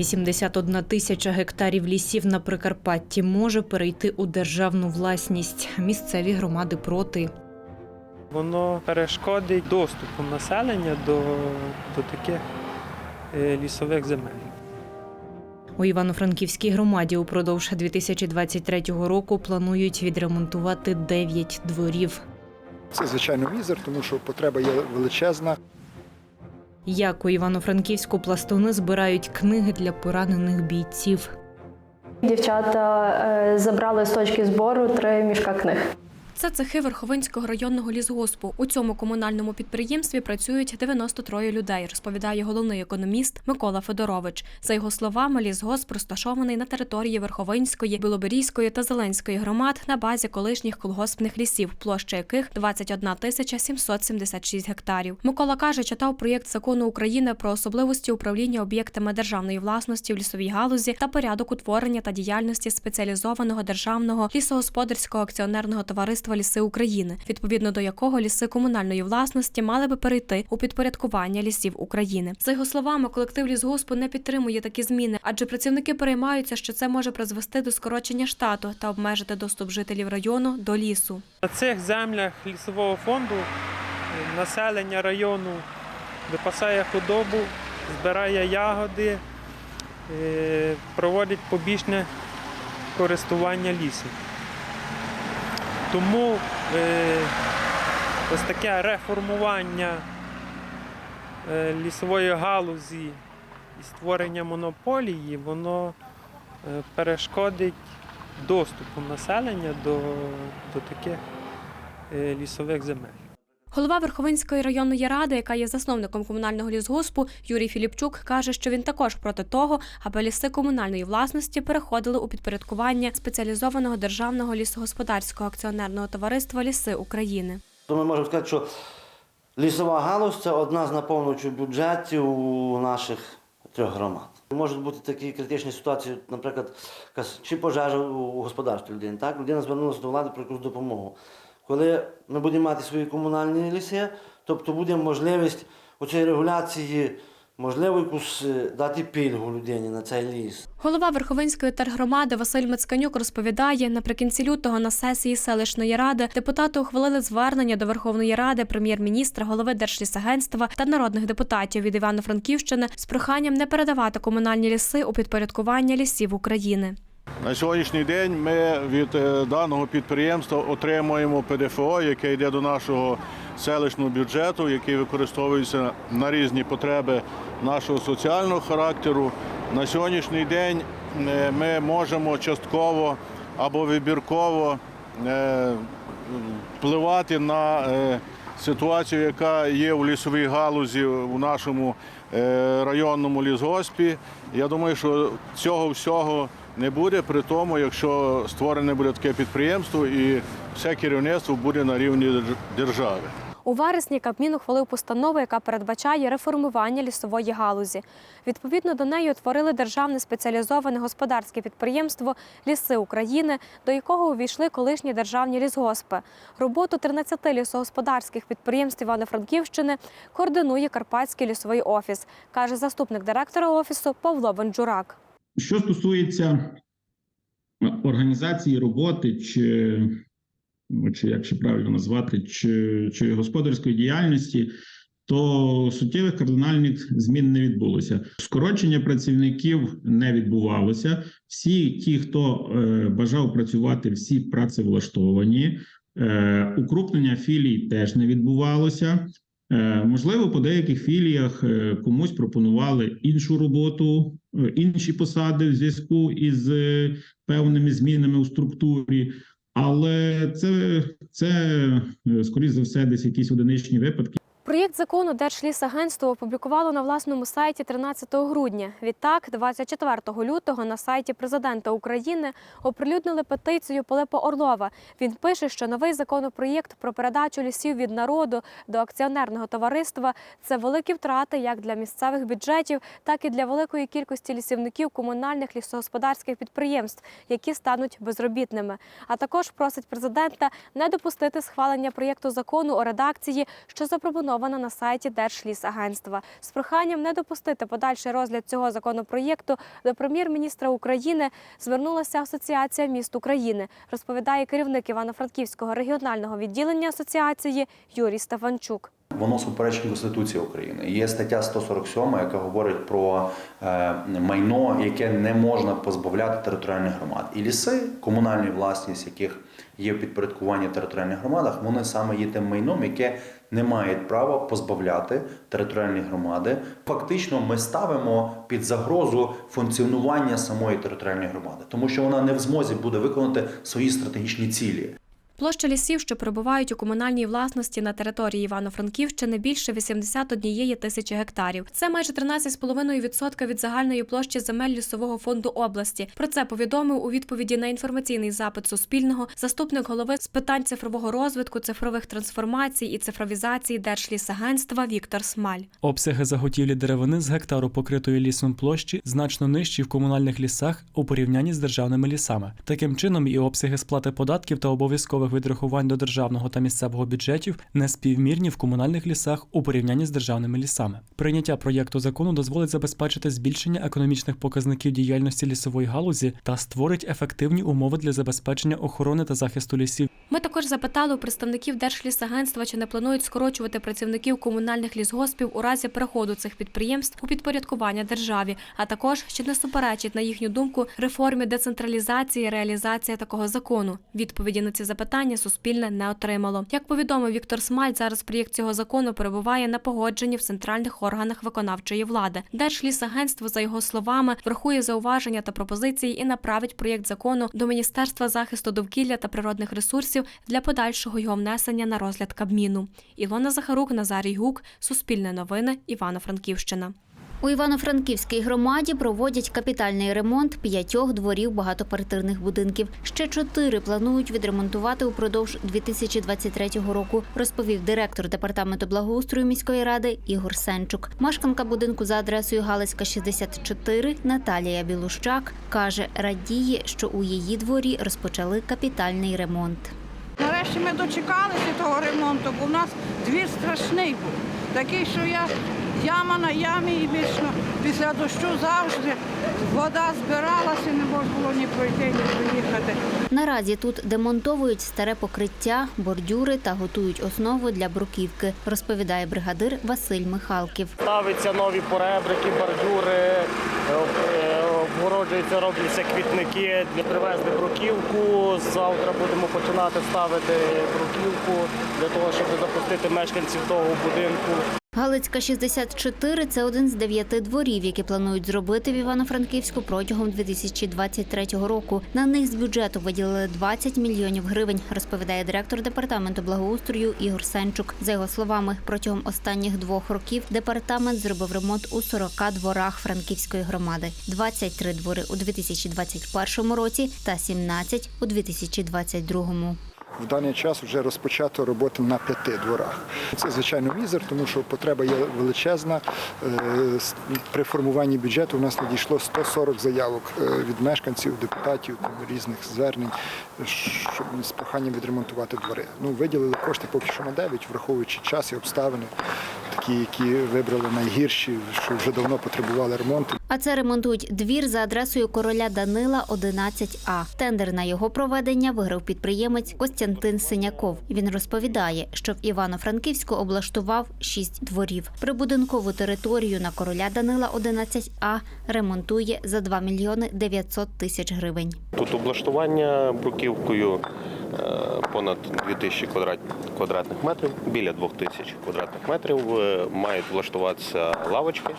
81 тисяча гектарів лісів на Прикарпатті може перейти у державну власність. Місцеві громади проти. Воно перешкодить доступу населення до, до таких е, лісових земель. У Івано-Франківській громаді упродовж 2023 року планують відремонтувати 9 дворів. Це звичайно мізер, тому що потреба є величезна. Як у Івано-Франківську пластуни збирають книги для поранених бійців. Дівчата е, забрали з точки збору три мішка книг. Це цехи Верховинського районного лісгоспу. У цьому комунальному підприємстві працюють 93 людей, розповідає головний економіст Микола Федорович. За його словами, лісгосп розташований на території Верховинської, Білоберійської та Зеленської громад на базі колишніх колгоспних лісів, площа яких 21 тисяча 776 гектарів. Микола каже, читав проєкт закону України про особливості управління об'єктами державної власності в лісовій галузі та порядок утворення та діяльності спеціалізованого державного лісогосподарського акціонерного товариства Ліси України, відповідно до якого ліси комунальної власності мали би перейти у підпорядкування лісів України. За його словами, колектив лісгоспу не підтримує такі зміни, адже працівники переймаються, що це може призвести до скорочення штату та обмежити доступ жителів району до лісу. На цих землях лісового фонду е, населення району випасає худобу, збирає ягоди, е, проводить побічне користування лісом. Тому е, ось таке реформування е, лісової галузі і створення монополії, воно е, перешкодить доступу населення до, до таких е, лісових земель. Голова Верховинської районної ради, яка є засновником комунального лісгоспу, Юрій Філіпчук, каже, що він також проти того, аби ліси комунальної власності переходили у підпорядкування спеціалізованого державного лісогосподарського акціонерного товариства Ліси України. То ми можемо сказати, що лісова галузь це одна з наповнюючих бюджетів у наших трьох громад. Можуть бути такі критичні ситуації, наприклад, чи пожежа у господарстві людини. Так? Людина звернулася до влади про якусь допомогу. Коли ми будемо мати свої комунальні ліси, тобто буде можливість у цій регуляції, можливо, якусь е, дати пільгу людині на цей ліс. Голова Верховинської тергромади Василь Мицканюк розповідає, наприкінці лютого на сесії селищної ради депутати ухвалили звернення до Верховної Ради, прем'єр-міністра, голови Держлісагентства та народних депутатів від Івано-Франківщини з проханням не передавати комунальні ліси у підпорядкування лісів України. На сьогоднішній день ми від е, даного підприємства отримуємо ПДФО, яке йде до нашого селищного бюджету, який використовується на різні потреби нашого соціального характеру. На сьогоднішній день е, ми можемо частково або вибірково е, впливати на ситуацію, яка є у лісовій галузі у нашому районному лісгоспі. Я думаю, що цього всього не буде при тому, якщо створене буде таке підприємство і все керівництво буде на рівні держави. У вересні Кабмін ухвалив постанову, яка передбачає реформування лісової галузі. Відповідно до неї утворили державне спеціалізоване господарське підприємство Ліси України, до якого увійшли колишні державні лісгоспи. Роботу 13 лісогосподарських підприємств Івано-Франківщини координує Карпатський лісовий офіс, каже заступник директора офісу Павло Бонджурак. Що стосується організації роботи, чи, ну, чи як ще правильно назвати, чи, чи господарської діяльності, то суттєвих кардинальних змін не відбулося. Скорочення працівників не відбувалося. Всі ті, хто е, бажав працювати, всі працевлаштовані. Е, укрупнення філій теж не відбувалося. Е, Можливо, по деяких філіях е, комусь пропонували іншу роботу, е, інші посади в зв'язку із певними змінами у структурі, але це, це скоріш за все, десь якісь одиничні випадки. Проєкт закону Держлісагентство опублікувало на власному сайті 13 грудня. Відтак, 24 лютого на сайті президента України оприлюднили петицію Пилипа Орлова. Він пише, що новий законопроєкт про передачу лісів від народу до акціонерного товариства це великі втрати як для місцевих бюджетів, так і для великої кількості лісівників комунальних лісогосподарських підприємств, які стануть безробітними. А також просить президента не допустити схвалення проєкту закону у редакції, що запропонована на сайті Держлісагентства. З проханням не допустити подальший розгляд цього законопроєкту до прем'єр-міністра України звернулася Асоціація міст України. Розповідає керівник Івано-Франківського регіонального відділення асоціації Юрій Стефанчук. Воно суперечить Конституції України. Є стаття 147, яка говорить про е, майно, яке не можна позбавляти територіальних громад. І ліси, комунальні власність, яких є в підпорядкуванні територіальних громадах, вони саме є тим майном, яке не мають права позбавляти територіальні громади. Фактично, ми ставимо під загрозу функціонування самої територіальної громади, тому що вона не в змозі буде виконати свої стратегічні цілі. Площа лісів, що перебувають у комунальній власності на території Івано-Франківщини, більше 81 тисячі гектарів. Це майже 13,5% від загальної площі земель лісового фонду області. Про це повідомив у відповіді на інформаційний запит Суспільного заступник голови з питань цифрового розвитку, цифрових трансформацій і цифровізації Держлісагентства Віктор Смаль. Обсяги заготівлі деревини з гектару покритої лісом площі значно нижчі в комунальних лісах у порівнянні з державними лісами. Таким чином, і обсяги сплати податків та обов'язкових відрахувань до державного та місцевого бюджетів не співмірні в комунальних лісах у порівнянні з державними лісами. Прийняття проєкту закону дозволить забезпечити збільшення економічних показників діяльності лісової галузі та створить ефективні умови для забезпечення охорони та захисту лісів Ми також запитали у представників Держлісагентства, чи не планують скорочувати працівників комунальних лісгоспів у разі переходу цих підприємств у підпорядкування державі, а також чи не суперечить на їхню думку реформі децентралізації реалізація такого закону. Відповіді на ці запитання Суспільне не отримало. Як повідомив Віктор Смаль, зараз проєкт цього закону перебуває на погодженні в центральних органах виконавчої влади. Держлісагентство, за його словами, врахує зауваження та пропозиції і направить проєкт закону до Міністерства захисту довкілля та природних ресурсів для подальшого його внесення на розгляд Кабміну. Ілона Захарук, Назарій Гук, Суспільне новини, Івано-Франківщина. У Івано-Франківській громаді проводять капітальний ремонт п'ятьох дворів багатоквартирних будинків. Ще чотири планують відремонтувати упродовж 2023 року, розповів директор департаменту благоустрою міської ради Ігор Сенчук. Мешканка будинку за адресою Галицька 64 Наталія Білущак каже, радіє, що у її дворі розпочали капітальний ремонт. Нарешті ми дочекалися того ремонту, бо в нас двір страшний був. Такий, що я яма на ямі і вічно після дощу завжди вода збиралася, не можна було ні пройти, ні проїхати. Наразі тут демонтовують старе покриття, бордюри та готують основу для бруківки, розповідає бригадир Василь Михалків. Ставиться нові поребрики, бордюри, е, е, обгороджуються, робляться квітники. Привезли бруківку. Завтра будемо починати ставити бруківку для того, щоб запустити мешканців того будинку. Галицька 64 – це один з дев'яти дворів, які планують зробити в Івано-Франківську протягом 2023 року. На них з бюджету виділили 20 мільйонів гривень, розповідає директор департаменту благоустрою Ігор Сенчук. За його словами, протягом останніх двох років департамент зробив ремонт у 40 дворах Франківської громади, 23 двори у 2021 році та 17 у 2022. В даний час вже розпочато роботи на п'яти дворах. Це звичайно мізер, тому що потреба є величезна. Е, При формуванні бюджету у нас надійшло 140 заявок е, від мешканців, депутатів, там, різних звернень, щоб з проханням відремонтувати двори. Ну, виділили кошти поки що на 9, враховуючи час і обставини, такі, які вибрали найгірші, що вже давно потребували ремонту. А це ремонтують двір за адресою короля Данила 11А. Тендер на його проведення виграв підприємець Костянтин Синяков. Він розповідає, що в Івано-Франківську облаштував шість дворів. Прибудинкову територію на короля Данила 11А ремонтує за 2 мільйони 900 тисяч гривень. Тут облаштування бруківкою понад 2000 квадрат, квадратних метрів, біля 2000 квадратних метрів. Е, Мають влаштуватися лавочки,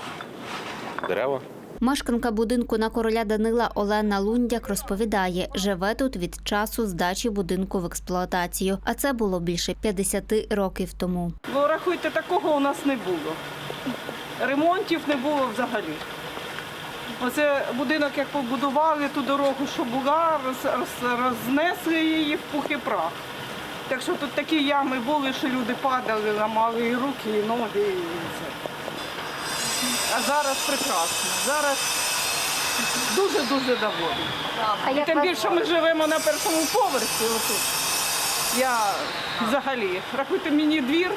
дерева. Мешканка будинку на короля Данила Олена Лундяк розповідає, живе тут від часу здачі будинку в експлуатацію, а це було більше 50 років тому. Бо рахуйте, такого у нас не було. Ремонтів не було взагалі. Оце будинок, як побудували ту дорогу, що була, роз, роз- рознесли її в пух і прах. Так що тут такі ями були, що люди падали, ламали і руки, і ноги. І це. А зараз прекрасно. Зараз дуже-дуже доволі. А І тим більше ми живемо на першому поверсі. Отут. Я взагалі, рахуйте мені двір,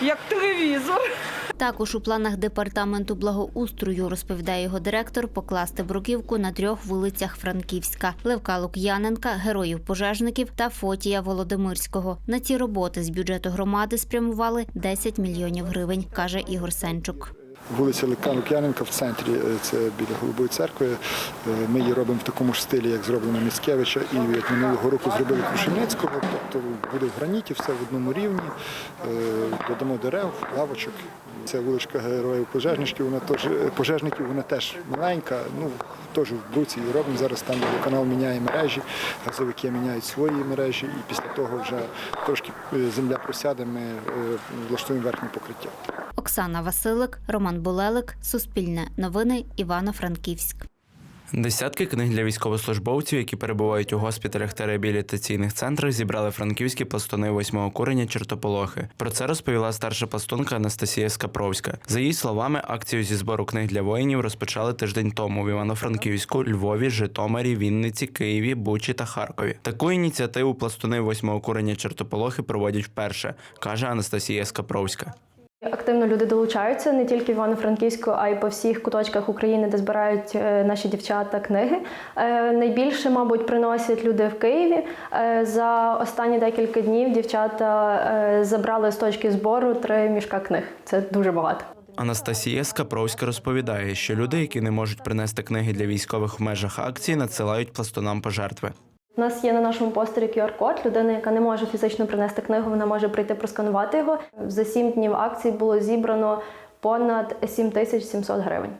як телевізор. Також у планах департаменту благоустрою, розповідає його директор, покласти бруківку на трьох вулицях Франківська: Левка Лук'яненка, героїв пожежників та Фотія Володимирського. На ці роботи з бюджету громади спрямували 10 мільйонів гривень, каже Ігор Сенчук. Вулиця Лук'яненка в центрі, е, це біля Голубої церкви. Е, Ми її робимо в такому ж стилі, як зроблено Міцкевича, і як минулого року зробили Крушенецького. Тобто буде в граніті, все в одному рівні. Е, Додамо дерев, лавочок. Це вуличка героїв пожежників, вона теж пожежників, вона теж маленька. Ну теж в бруці і робимо. Зараз там канал міняє мережі, газовики міняють свої мережі, і після того вже трошки е, земля просяде, ми е, влаштуємо верхнє покриття. Оксана Василик, Роман Булелик, Суспільне новини, Івано-Франківськ. Десятки книг для військовослужбовців, які перебувають у госпіталях та реабілітаційних центрах, зібрали франківські пластуни восьмого курення чертополохи. Про це розповіла старша пластунка Анастасія Скапровська. За її словами, акцію зі збору книг для воїнів розпочали тиждень тому в Івано-Франківську, Львові, Житомирі, Вінниці, Києві, Бучі та Харкові. Таку ініціативу пластуни восьмого курення чертополохи проводять вперше, каже Анастасія Скапровська. Активно люди долучаються не тільки в Івано-Франківську, а й по всіх куточках України, де збирають е, наші дівчата книги. Е, Найбільше, мабуть, приносять люди в Києві. Е, За останні декілька днів дівчата забрали з точки збору три мішка книг. Це дуже багато. Анастасія Скапровська розповідає, що люди, які не можуть принести книги для військових в межах акції, надсилають пластунам пожертви. У нас є на нашому постері QR-код. Людина, яка не може фізично принести книгу, вона може прийти просканувати його. За сім днів акції було зібрано понад 7700 гривень.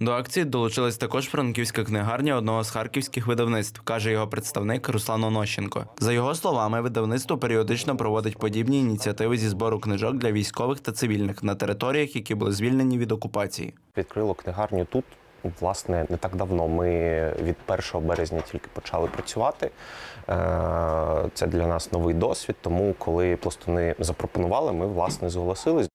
До акції долучилась також франківська книгарня одного з харківських видавництв, каже його представник Руслан Онощенко. За його словами, видавництво періодично проводить подібні ініціативи зі збору книжок для військових та цивільних на територіях, які були звільнені від окупації. Відкрило книгарню тут. Власне, не так давно. Ми від 1 березня тільки почали працювати. Е, Це для нас новий досвід. Тому, коли пластуни запропонували, ми власне зголосились.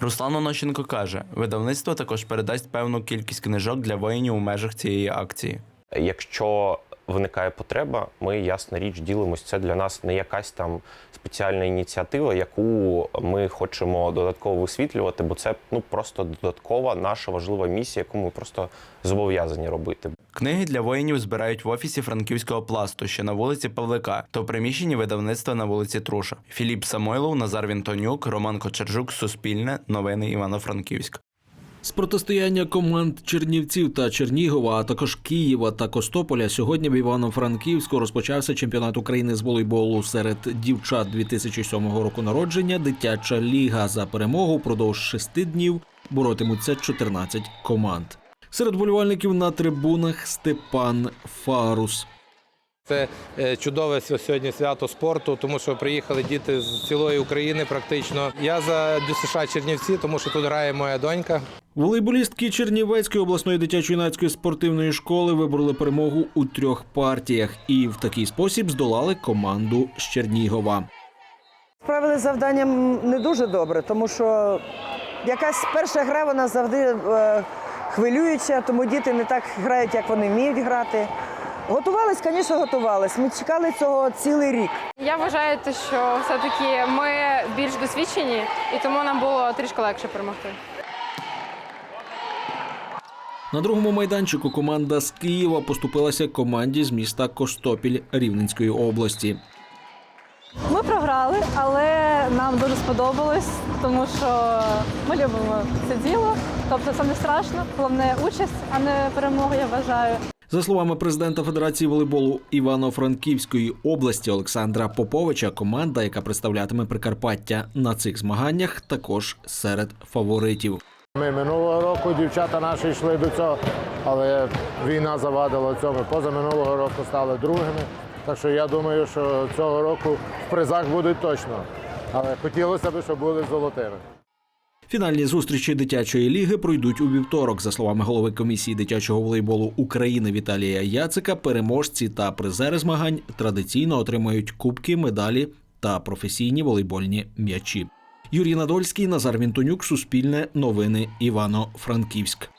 Руслан Онощенко каже, видавництво також передасть певну кількість книжок для воїнів у межах цієї акції. Якщо виникає потреба, ми ясна річ ділимось. Це для нас не якась там спеціальна ініціатива, яку ми хочемо додатково висвітлювати, бо це ну просто додаткова наша важлива місія, яку ми просто зобов'язані робити. Книги для воїнів збирають в офісі франківського пласту, що на вулиці Павлика, в приміщенні видавництва на вулиці Труша. Філіп Самойлов, Назар Вінтонюк, Роман Кочержук, Суспільне, Новини Івано-Франківськ. З протистояння команд Чернівців та Чернігова, а також Києва та Костополя сьогодні в Івано-Франківську розпочався чемпіонат України з волейболу серед дівчат 2007 року народження. Дитяча ліга за перемогу впродовж шести днів боротимуться 14 команд. Серед болівальників на трибунах Степан Фарус. Це чудове сьогодні свято спорту, тому що приїхали діти з цілої України практично. Я за ДЮСШ Чернівці, тому що тут грає моя донька. Волейболістки Чернівецької обласної дитячо-юнацької спортивної школи вибороли перемогу у трьох партіях і в такий спосіб здолали команду з Чернігова. Справили з завданням не дуже добре, тому що якась перша гра вона завжди е, хвилююча, тому діти не так грають, як вони вміють грати. Готувались, звісно, готувались. Ми чекали цього цілий рік. Я вважаю, що все-таки ми більш досвідчені, і тому нам було трішки легше перемогти. На другому майданчику команда з Києва поступилася команді з міста Костопіль Рівненської області. Ми програли, але нам дуже сподобалось, тому що ми любимо це діло. Тобто це не страшно, головне участь, а не перемога, я вважаю. За словами президента Федерації волейболу Івано-Франківської області Олександра Поповича, команда, яка представлятиме Прикарпаття на цих змаганнях, також серед фаворитів. Ми минулого року дівчата наші йшли до цього, але війна завадила цьому. Поза минулого року стали другими. Так що я думаю, що цього року в призах будуть точно. Але хотілося б, щоб були золотими. Фінальні зустрічі дитячої ліги пройдуть у вівторок. За словами голови комісії дитячого волейболу України Віталія Яцика, переможці та призери змагань традиційно отримають кубки, медалі та професійні волейбольні м'ячі. Юрій Надольський, Назар Вінтонюк, Суспільне, Новини Івано-Франківськ.